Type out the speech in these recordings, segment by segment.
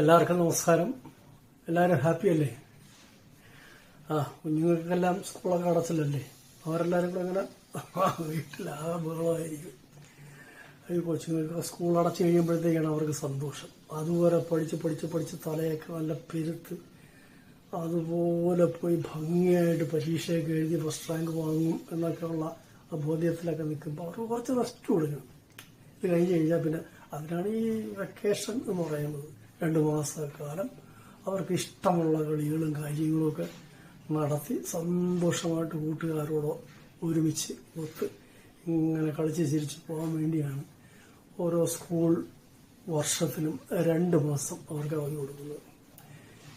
എല്ലാവർക്കും നമസ്കാരം. എല്ലാവരും ഹാപ്പി അല്ലേ? ആ കുഞ്ഞുങ്ങൾക്കെല്ലാം സ്കൂളൊക്കെ അടച്ചില്ലല്ലേ അവരെല്ലാവരും കൂടെ അങ്ങനെ വീട്ടിലാകെ ബഹളമായിരിക്കും. ഈ കൊച്ചുങ്ങൾക്ക് സ്കൂൾ അടച്ചു കഴിയുമ്പോഴത്തേക്കാണ് അവർക്ക് സന്തോഷം. അതുപോലെ പഠിച്ച് പഠിച്ച് പഠിച്ച് തലയൊക്കെ നല്ല പെരുത്ത് അതുപോലെ പോയി ഭംഗിയായിട്ട് പരീക്ഷയൊക്കെ എഴുതി ഫസ്റ്റ് റാങ്ക് വാങ്ങും എന്നൊക്കെയുള്ള ആ ബോധ്യത്തിലൊക്കെ നിൽക്കുമ്പോൾ അവർക്ക് കുറച്ച് റെസ്റ്റ് കൊടുക്കണം. ഇത് കഴിഞ്ഞ് കഴിഞ്ഞാൽ പിന്നെ അതിനാണ് ഈ വെക്കേഷൻ എന്ന് പറയുന്നത്. രണ്ട് മാസക്കാലം അവർക്ക് ഇഷ്ടമുള്ള കളികളും കാര്യങ്ങളും ഒക്കെ നടത്തി സന്തോഷമായിട്ട് കൂട്ടുകാരോട് ഒരുമിച്ച് ഒത്ത് ഇങ്ങനെ കളിച്ച് ചിരിച്ച് പോകാൻ വേണ്ടിയാണ് ഓരോ സ്കൂൾ വർഷത്തിലും രണ്ട് മാസം അവർക്ക് അവധി കൊടുക്കുന്നത്.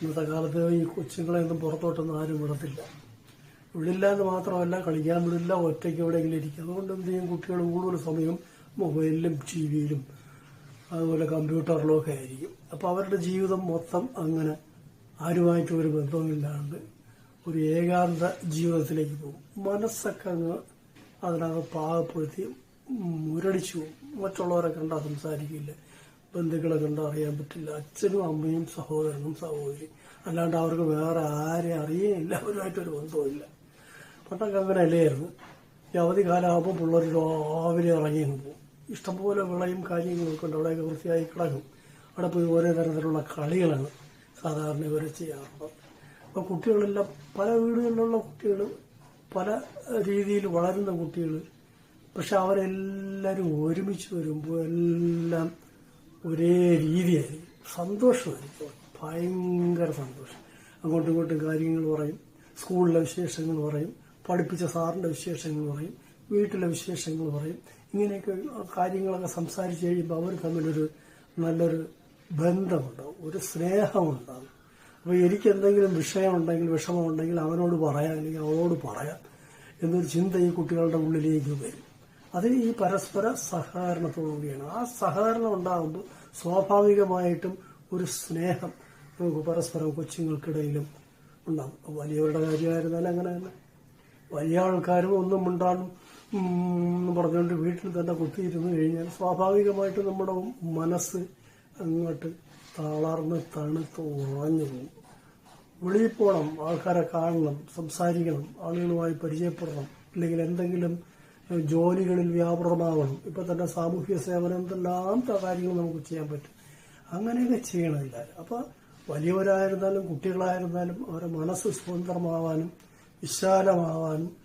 ഇന്നത്തെ കാലത്ത് ഈ കൊച്ചുങ്ങളെയൊന്നും പുറത്തോട്ടൊന്നും ആരും വിടത്തില്ല. വിടില്ല എന്ന് മാത്രമല്ല കളിക്കാൻ വിടില്ല ഒറ്റയ്ക്ക് എവിടെയെങ്കിലും ഇരിക്കും. അതുകൊണ്ട് എന്ത് ചെയ്യും? കുട്ടികൾ കൂടുതൽ സമയം മൊബൈലിലും ടി വിയിലും അതുപോലെ കമ്പ്യൂട്ടറിലോ ഒക്കെ ആയിരിക്കും. അപ്പോൾ അവരുടെ ജീവിതം മൊത്തം അങ്ങനെ ആരുമായിട്ടും ഒരു ബന്ധമില്ലാണ്ട് ഒരു ഏകാന്ത ജീവിതത്തിലേക്ക് പോകും. മനസ്സൊക്കെ അങ്ങ് അതിനകത്ത് പാകപ്പെടുത്തി മുരടിച്ചു പോകും. മറ്റുള്ളവരെ കണ്ടാൽ സംസാരിക്കില്ല. ബന്ധുക്കളെ കണ്ടാൽ അറിയാൻ പറ്റില്ല. അച്ഛനും അമ്മയും സഹോദരനും സഹോദരി. അല്ലാണ്ട് അവർക്ക് വേറെ ആരെ അറിയേയില്ല അവരുമായിട്ടൊരു ബന്ധവുമില്ല. പണ്ടൊക്കെ അങ്ങനെ അല്ലായിരുന്നു ഈ അവധി കാലമാകുമ്പോൾ പിള്ളേർ രാവിലെ ഇറങ്ങി പോകും. ഇഷ്ടംപോലെ വിളയും കാര്യങ്ങളൊക്കെ ഉണ്ട് അവിടെയൊക്കെ വൃത്തിയായി കിടക്കും. അവിടെ പോയി ഓരോ തരത്തിലുള്ള കളികളാണ് സാധാരണ ഇവർ ചെയ്യാറുള്ളത്. അപ്പോൾ കുട്ടികളെല്ലാം പല വീടുകളിലുള്ള കുട്ടികൾ പല രീതിയിൽ വളരുന്ന കുട്ടികൾ പക്ഷെ അവരെല്ലാവരും ഒരുമിച്ച് വരുമ്പോൾ എല്ലാം ഒരേ രീതിയായിരിക്കും. സന്തോഷമായിരിക്കും. ഭയങ്കര സന്തോഷം. അങ്ങോട്ടും ഇങ്ങോട്ടും കാര്യങ്ങൾ പറയും. സ്കൂളിലെ വിശേഷങ്ങൾ പറയും. പഠിപ്പിച്ച സാറിന്റെ വിശേഷങ്ങൾ പറയും. വീട്ടിലെ വിശേഷങ്ങൾ പറയും. ഇങ്ങനെയൊക്കെ കാര്യങ്ങളൊക്കെ സംസാരിച്ച് കഴിയുമ്പോൾ അവർ തമ്മിലൊരു നല്ലൊരു ബന്ധമുണ്ടാവും ഒരു സ്നേഹമുണ്ടാവും. അപ്പോൾ എനിക്ക് എന്തെങ്കിലും വിഷയമുണ്ടെങ്കിൽ വിഷമമുണ്ടെങ്കിൽ അവനോട് പറയാം അല്ലെങ്കിൽ അവളോട് പറയാം എന്നൊരു ചിന്ത ഈ കുട്ടികളുടെ ഉള്ളിലേക്ക് വരും. അത് ഈ പരസ്പര സഹകരണത്തോടുകൂടിയാണ് ആ സഹകരണം ഉണ്ടാകുമ്പോൾ സ്വാഭാവികമായിട്ടും ഒരു സ്നേഹം നമുക്ക് പരസ്പരം കൊച്ചുങ്ങൾക്കിടയിലും ഉണ്ടാകും വലിയവരുടെ കാര്യമായിരുന്നാലും അങ്ങനെ തന്നെ. വലിയ ആൾക്കാരും ഒന്നും മിണ്ടാനും ഉം, എന്ന് പറഞ്ഞുകൊണ്ട് വീട്ടിൽ തന്നെ കുത്തിയിരുന്നു കഴിഞ്ഞാൽ സ്വാഭാവികമായിട്ട് നമ്മുടെ മനസ്സ് അങ്ങോട്ട് തളർന്ന് തണുത്ത് ഉറഞ്ഞു പോകും. വെളിയിൽ പോകണം ആൾക്കാരെ കാണണം സംസാരിക്കണം ആളുകളുമായി പരിചയപ്പെടണം അല്ലെങ്കിൽ എന്തെങ്കിലും ജോലികളിൽ വ്യാപൃതമാവണം. ഇപ്പം തന്നെ സാമൂഹ്യ സേവനം എന്തെല്ലാം കാര്യങ്ങൾ നമുക്ക് ചെയ്യാൻ പറ്റും. അങ്ങനെയൊക്കെ ചെയ്യണമില്ല. അപ്പോൾ വലിയവരായിരുന്നാലും കുട്ടികളായിരുന്നാലും അവരുടെ മനസ്സ് സ്വതന്ത്രമാവാനും വിശാലമാവാനും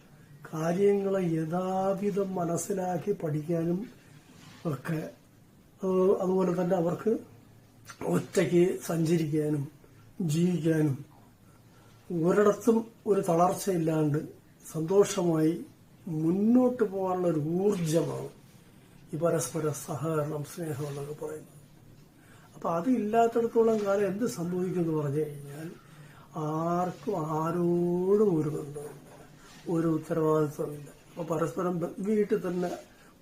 കാര്യങ്ങളെ യഥാവിധം മനസ്സിലാക്കി പഠിക്കാനും ഒക്കെ അതുപോലെ തന്നെ അവർക്ക് ഒറ്റയ്ക്ക് സഞ്ചരിക്കാനും ജീവിക്കാനും ഒരിടത്തും ഒരു തളർച്ചയില്ലാണ്ട് സന്തോഷമായി മുന്നോട്ട് പോകാനുള്ള ഒരു ഊർജമാണ് ഈ പരസ്പര സഹകരണം സ്നേഹം എന്നൊക്കെ പറയുന്നത്. അപ്പൊ അത് ഇല്ലാത്തടത്തോളം കാലം എന്ത് സംഭവിക്കും എന്ന് പറഞ്ഞു കഴിഞ്ഞാൽ ആർക്കും ആരോടും ഒരു ബന്ധമില്ല ഒരു ഉത്തരവാദിത്വമില്ല. അപ്പൊ പരസ്പരം വീട്ടിൽ തന്നെ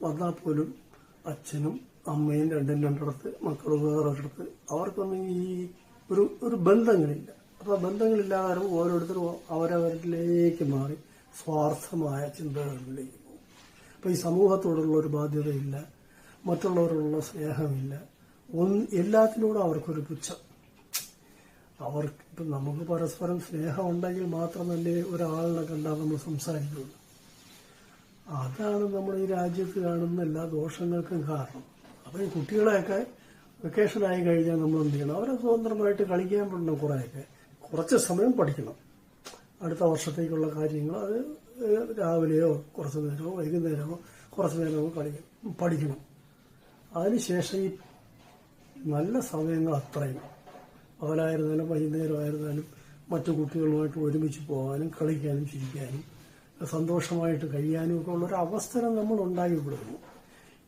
വന്നാൽ പോലും അച്ഛനും അമ്മയും രണ്ടും രണ്ടിടത്ത് മക്കളും വേറൊരിടത്ത് അവർക്കൊന്നും ഈ ഒരു ഒരു ബന്ധങ്ങളില്ല. അപ്പൊ ബന്ധങ്ങളില്ലാതെ ഓരോരുത്തരും അവരവരിലേക്ക് മാറി സ്വാർത്ഥമായ ചിന്തകളിലേക്ക് പോകും. അപ്പൊ ഈ സമൂഹത്തോടുള്ള ഒരു ബാധ്യതയില്ല മറ്റുള്ളവരോടുള്ള സ്നേഹമില്ല. ഒന്ന് എല്ലാത്തിനോടും അവർക്കൊരു പുച്ഛം. അവർക്ക് ഇപ്പം നമുക്ക് പരസ്പരം സ്നേഹം ഉണ്ടെങ്കിൽ മാത്രമല്ലേ ഒരാളിനെ കണ്ടാൽ നമ്മൾ സംസാരിക്കുള്ളൂ. അതാണ് നമ്മൾ ഈ രാജ്യത്ത് കാണുന്ന എല്ലാ ദോഷങ്ങൾക്കും കാരണം. അപ്പം ഈ കുട്ടികളെയൊക്കെ വെക്കേഷൻ ആയി കഴിഞ്ഞാൽ നമ്മൾ എന്ത് ചെയ്യണം? അവരെ സ്വതന്ത്രമായിട്ട് കളിക്കാൻ പറ്റണം കുറേയൊക്കെ. കുറച്ച് സമയം പഠിക്കണം. അടുത്ത വർഷത്തേക്കുള്ള കാര്യങ്ങൾ അത് രാവിലെയോ കുറച്ച് നേരമോ വൈകുന്നേരമോ കുറച്ച് നേരമോ കളിക്കണം പഠിക്കണം. അതിനുശേഷം ഈ നല്ല സമയങ്ങൾ അത്രയും. പകലായിരുന്നാലും വൈകുന്നേരമായിരുന്നാലും മറ്റു കുട്ടികളുമായിട്ട് ഒരുമിച്ച് പോകാനും കളിക്കാനും ചിരിക്കാനും സന്തോഷമായിട്ട് കഴിയാനും ഒക്കെ ഉള്ളൊരു അവസരം നമ്മൾ ഉണ്ടാക്കിപ്പെടുന്നു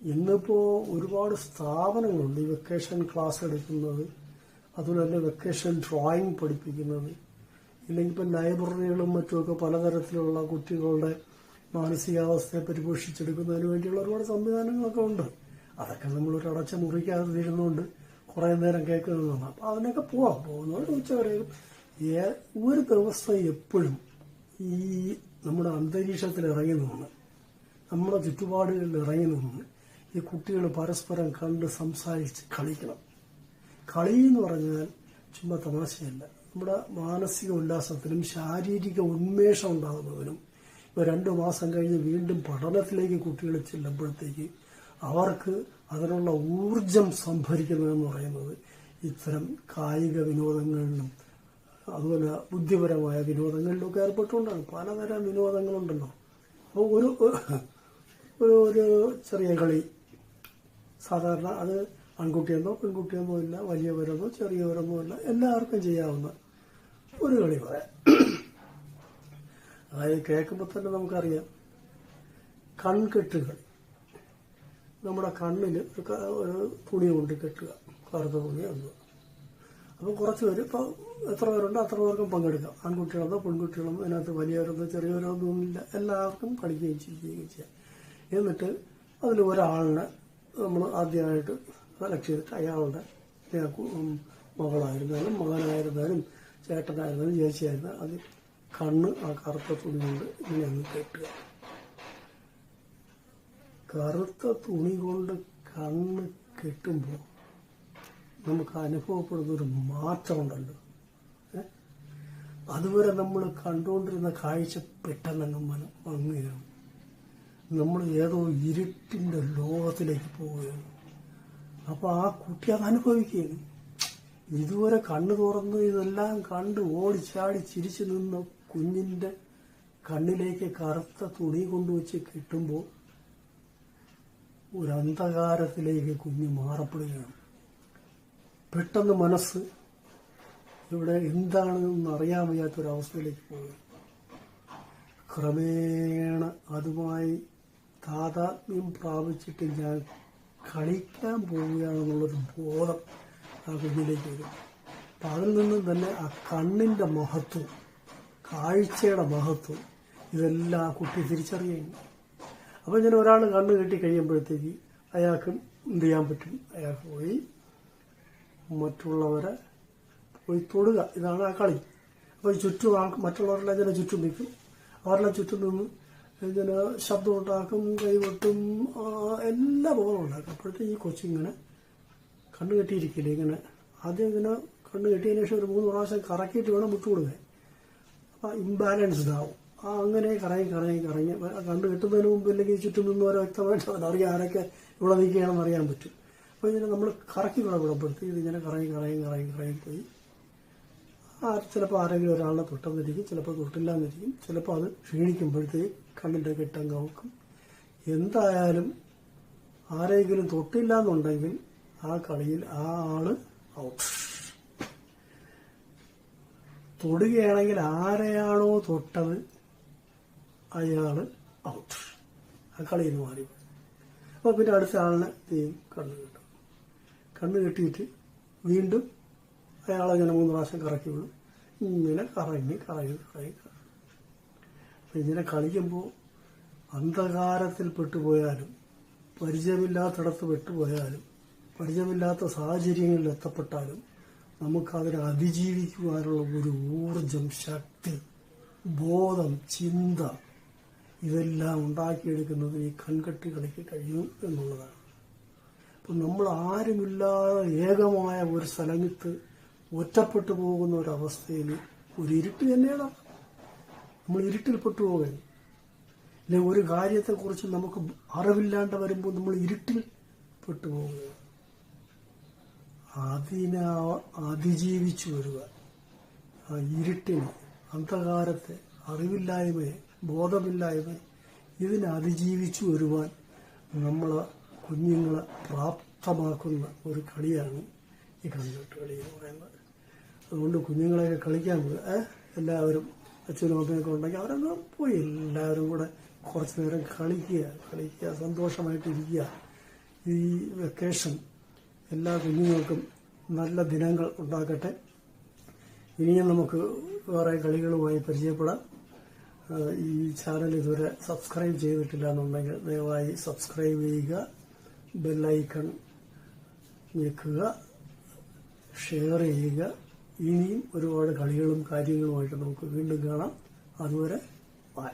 ഇന്നിപ്പോൾ ഒരുപാട് സ്ഥാപനങ്ങളുണ്ട്. ഈ വെക്കേഷൻ ക്ലാസ് എടുക്കുന്നത് അതുപോലെ തന്നെ വെക്കേഷൻ ഡ്രോയിങ് പഠിപ്പിക്കുന്നത് ഇല്ലെങ്കിൽ ഇപ്പം ലൈബ്രറികളും മറ്റുമൊക്കെ പലതരത്തിലുള്ള കുട്ടികളുടെ മാനസികാവസ്ഥയെ പരിപോഷിച്ചെടുക്കുന്നതിന് വേണ്ടിയുള്ള ഒരുപാട് സംവിധാനങ്ങളൊക്കെ ഉണ്ട്. അതൊക്കെ നമ്മളൊരു അടച്ച മുറിക്കാതെ ഇരുന്നുകൊണ്ട് കുറേ നേരം കേൾക്കുന്നതാണ് അപ്പൊ അതിനൊക്കെ പോവാം. പോകുന്നവർ ഉച്ചവരെയും ഒരു ദിവസം എപ്പോഴും ഈ നമ്മുടെ അന്തരീക്ഷത്തിൽ ഇറങ്ങി നിന്ന് നമ്മുടെ ചുറ്റുപാടുകളിൽ ഇറങ്ങി നിന്ന് ഈ കുട്ടികൾ പരസ്പരം കണ്ട് സംസാരിച്ച് കളിക്കണം. കളി എന്ന് പറഞ്ഞാൽ ചുമ്മാ തമാശയല്ല. നമ്മുടെ മാനസിക ഉല്ലാസത്തിനും ശാരീരിക ഉന്മേഷം ഉണ്ടാകുന്നതിനും ഇപ്പൊ രണ്ടു മാസം കഴിഞ്ഞ് വീണ്ടും പഠനത്തിലേക്ക് കുട്ടികൾ ചെല്ലുമ്പോഴത്തേക്ക് അവർക്ക് അതിനുള്ള ഊർജം സംഭരിക്കുന്നതെന്ന് പറയുന്നത് ഇത്തരം കായിക വിനോദങ്ങളിലും അതുപോലെ ബുദ്ധിപരമായ വിനോദങ്ങളിലൊക്കെ ഏർപ്പെട്ടുകൊണ്ടാണ്. പലതരം വിനോദങ്ങളുണ്ടല്ലോ. അപ്പോൾ ഒരു ഒരു ഒരു ചെറിയ കളി സാധാരണ അത് ആൺകുട്ടിയെന്നോ പെൺകുട്ടിയെന്നോ ഇല്ല വലിയവരെന്നോ ചെറിയവരെന്നോ ഇല്ല എല്ലാവർക്കും ചെയ്യാവുന്ന ഒരു കളി പറയാം. അതായത് കേൾക്കുമ്പോൾ തന്നെ നമുക്കറിയാം. കൺകെട്ട് കളി നമ്മുടെ കണ്ണിൽ ഒരു തുണി കൊണ്ട് കെട്ടുക. കറുത്ത തുണി ഒന്ന് അപ്പോൾ കുറച്ച് പേര് ഇപ്പോൾ എത്ര പേരുണ്ട് അത്ര പേർക്കും പങ്കെടുക്കാം. ആൺകുട്ടികളെന്നോ പെൺകുട്ടികളെന്നോ അതിനകത്ത് വലിയവരെന്നോ ചെറിയവരോന്നോ ഒന്നുമില്ല എല്ലാവർക്കും കളിക്കുകയും ചെയ്യുകയും ചെയ്യാം. എന്നിട്ട് അതിൽ ഒരാളിനെ നമ്മൾ ആദ്യമായിട്ട് സെലക്ട് ചെയ്തിട്ട് അയാളുടെ മകളായിരുന്നാലും മകനായിരുന്നാലും ചേട്ടനായിരുന്നാലും ചേച്ചിയായിരുന്നാലും അത് കണ്ണ് ആ കറുത്ത തുണി കൊണ്ട് ഇങ്ങനെ അങ്ങ് കെട്ടുക. കറുത്ത തുണി കൊണ്ട് കണ്ണ് കെട്ടുമ്പോൾ നമുക്ക് അനുഭവപ്പെടുന്ന ഒരു മാറ്റമുണ്ടല്ലോ? അതുവരെ നമ്മൾ കണ്ടുകൊണ്ടിരുന്ന കാഴ്ച പെട്ടെന്നങ്ങ് മനം മങ്ങുകയാണ്. നമ്മൾ ഏതോ ഇരുട്ടിന്റെ ലോകത്തിലേക്ക് പോവുകയാണ്. അപ്പൊ ആ കുട്ടി അത് അനുഭവിക്കുകയാണ്. ഇതുവരെ കണ്ണു തുറന്ന് ഇതെല്ലാം കണ്ട് ഓടിച്ചാടി ചിരിച്ചു നിന്ന കുഞ്ഞിന്റെ കണ്ണിലേക്ക് കറുത്ത തുണി കൊണ്ടുവച്ച് കെട്ടുമ്പോൾ ഒരു അന്ധകാരത്തിലേക്ക് കുഞ്ഞ് മാറപ്പെടുകയാണ്. പെട്ടെന്ന് മനസ്സ് ഇവിടെ എന്താണെന്ന് അറിയാൻ വയ്യാത്തൊരവസ്ഥയിലേക്ക് പോകുക ക്രമേണ അതുമായി താതാത്മ്യം പ്രാപിച്ചിട്ട് ഞാൻ കളിക്കാൻ പോവുകയാണെന്നുള്ളൊരു ബോധം ആ കുഞ്ഞിലേക്ക് വരും. അപ്പം അതിൽ നിന്നും തന്നെ ആ കണ്ണിന്റെ മഹത്വം കാഴ്ചയുടെ മഹത്വം ഇതെല്ലാം ആ കുട്ടി തിരിച്ചറിയുന്നു. അപ്പം ഇങ്ങനെ ഒരാൾ കണ്ണ് കെട്ടി കഴിയുമ്പോഴത്തേക്ക് അയാൾക്ക് എന്ത് ചെയ്യാൻ പറ്റും? അയാൾ പോയി മറ്റുള്ളവരെ പോയി തൊടുക. ഇതാണ് ആ കളി. അപ്പോൾ ചുറ്റും ആൾക്ക് മറ്റുള്ളവരെല്ലാം ഇങ്ങനെ ചുറ്റും നിൽക്കും. അവരെല്ലാം ചുറ്റും നിന്ന് ഇങ്ങനെ ശബ്ദം ഉണ്ടാക്കും കൈവെട്ടും ആ, എല്ലാ ബോധം ഉണ്ടാക്കും. അപ്പോഴത്തേക്ക് ഈ കൊച്ചിങ്ങനെ കണ്ണ് കെട്ടിയിരിക്കില്ല ഇങ്ങനെ ആദ്യം ഇങ്ങനെ കണ്ണ് കെട്ടിയതിന് ശേഷം ഒരു മൂന്ന് പ്രാവശ്യം കറക്കിയിട്ട് വേണം വിട്ടുകൊടുക്കാൻ അപ്പം ഇംബാലൻസ്ഡ് ആവും ആ അങ്ങനെ കറങ്ങി കറങ്ങി കറങ്ങി. കണ്ടു കിട്ടുന്നതിന് മുമ്പ് അല്ലെങ്കിൽ ചുറ്റും നിന്നവരെ വ്യക്തമായിട്ട് അറിയാം ആരൊക്കെ ഇവിടെ നിൽക്കുകയാണെന്ന് അറിയാൻ പറ്റും. അപ്പോൾ ഇതിനെ നമ്മൾ കറക്കി കൂടെ വിടപ്പെടുത്തി. ഇതിങ്ങനെ കറങ്ങി കറങ്ങി കറങ്ങി കറങ്ങി പോയി. ചിലപ്പോൾ ആരെങ്കിലും ഒരാളെ തൊട്ടെന്നിരിക്കും ചിലപ്പോൾ തൊട്ടില്ലാന്നിരിക്കും. ചിലപ്പോൾ അത് ക്ഷീണിക്കുമ്പോഴത്തേക്ക് കണ്ണിന്റെ കെട്ടം കവക്കും എന്തായാലും ആരെങ്കിലും തൊട്ടില്ല എന്നുണ്ടെങ്കിൽ ആ കളിയിൽ ആ ആൾ ഔട്ട് തൊടുകയാണെങ്കിൽ ആരെയാണോ തൊട്ടത് അയാൾ ഔട്ട് ആ കളിയിൽ നിന്ന് മാറി അപ്പോൾ പിന്നെ അടുത്ത ആളിനെ തീയും കണ്ണ് കെട്ടും. കണ്ണ് കെട്ടിയിട്ട് വീണ്ടും അയാളെ ഇങ്ങനെ മൂന്ന് പ്രാവശ്യം കറക്കി വിടും. ഇങ്ങനെ കറങ്ങി കറങ്ങി കറങ്ങി കറങ്ങി. അപ്പം ഇങ്ങനെ കളിക്കുമ്പോൾ അന്ധകാരത്തിൽ പെട്ടുപോയാലും പരിചയമില്ലാത്തിടത്ത് പെട്ടുപോയാലും പരിചയമില്ലാത്ത സാഹചര്യങ്ങളിൽ എത്തപ്പെട്ടാലും നമുക്കതിനെ അതിജീവിക്കുവാനുള്ള ഒരു ഊർജം ശക്തി ബോധം ചിന്ത ഇതെല്ലാം ഉണ്ടാക്കിയെടുക്കുന്നത് ഈ കൺകെട്ടി കളിക്ക് കഴിയും എന്നുള്ളതാണ്. അപ്പം നമ്മൾ ആരുമില്ലാതെ ഏകമായ ഒരു സ്ഥലത്ത് ഒറ്റപ്പെട്ടു പോകുന്ന ഒരവസ്ഥയിൽ ഒരു ഇരുട്ട് തന്നെയാണ്? നമ്മൾ ഇരുട്ടിൽപ്പെട്ടു പെട്ടുപോകുകയാണ് അല്ലെ ഒരു കാര്യത്തെക്കുറിച്ച് നമുക്ക് അറിവില്ലാണ്ട് വരുമ്പോൾ നമ്മൾ ഇരുട്ടിൽ പെട്ടു പോകുക അതിനെ അതിജീവിച്ചു വരിക. ആ ഇരുട്ടിനെ അന്ധകാരത്തെ അറിവില്ലായ്മയെ ബോധമില്ലായ്മയെ ഇതിനെ അതിജീവിച്ചു വരുവാൻ നമ്മളെ കുഞ്ഞുങ്ങളെ പ്രാപ്തമാക്കുന്ന ഒരു കളിയാണ് ഈ കൺകെട്ട് കളി എന്ന് പറയുന്നത്. അതുകൊണ്ട് കുഞ്ഞുങ്ങളെയൊക്കെ കളിക്കാൻ എല്ലാവരും അച്ഛനും അമ്മയൊക്കെ ഉണ്ടെങ്കിൽ അവരൊക്കെ പോയി. എല്ലാവരും കൂടെ കുറച്ച് നേരം കളിക്കുക കളിക്കുക സന്തോഷമായിട്ടിരിക്കുക ഈ വെക്കേഷൻ എല്ലാ കുഞ്ഞുങ്ങൾക്കും നല്ല ദിനങ്ങൾ ഉണ്ടാക്കട്ടെ ഇനിയും നമുക്ക് വേറെ കളികളുമായി പരിചയപ്പെടാം. ഈ ചാനൽ ഇതുവരെ സബ്സ്ക്രൈബ് ചെയ്തിട്ടില്ല എന്നുണ്ടെങ്കിൽ ദയവായി സബ്സ്ക്രൈബ് ചെയ്യുക ബെല്ലൈക്കൺ ഞെക്കുക ഷെയർ ചെയ്യുക. ഇനിയും ഒരുപാട് കളികളും കാര്യങ്ങളുമായിട്ട് നമുക്ക് വീണ്ടും കാണാം. അതുവരെ ബൈ